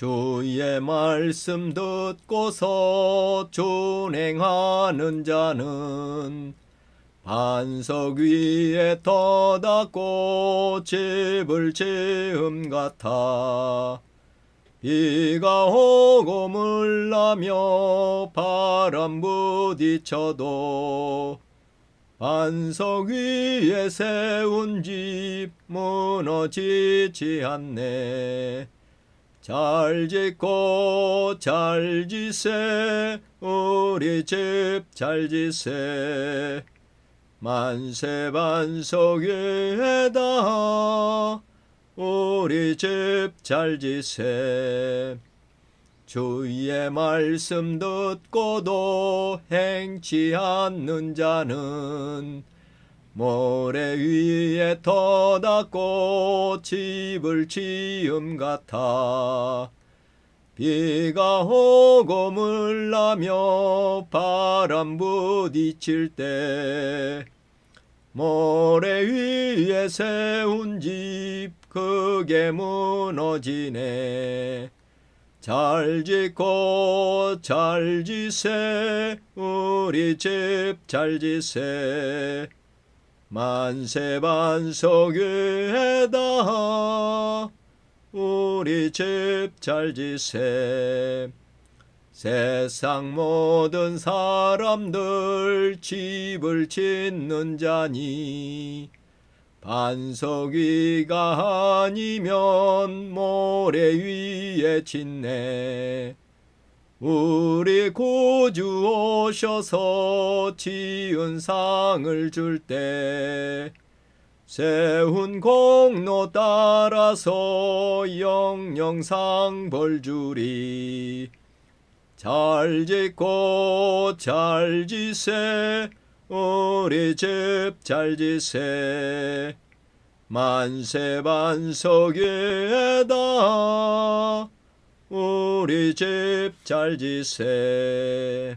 주의 말씀 듣고서 준행하는 자는 반석 위에 터닫고 집을 지음 같아 비가 오고 물나며 바람 부딪혀도 반석 위에 세운 집 무너지지 않네 잘 짓고 잘 지세 우리 집 잘 지세. 만세 반석 위에다 우리 집 잘 지세. 주의 말씀 듣고도 행치 않는 자는 모래 위에 터닫고 집을 지음 같아. 비가 오고 물나며 바람 부딪힐 때 모래 위에 세운 집 크게 무너지네. 잘 짓고 잘 지세. 우리 집 잘 지세 만세 반석 위에다 우리 집 잘 지세. 세상 모든 사람들 집을 짓는 자니 반석 위가 아니면 모래 위에 짓네 우리 구주 오셔서 지은 상을 줄 때 세운 공로 따라서 영영상 벌 주리. 잘 짓고 잘 지세. 우리 집 잘 지세. 만세 반석 위에다 우리 집 잘 지세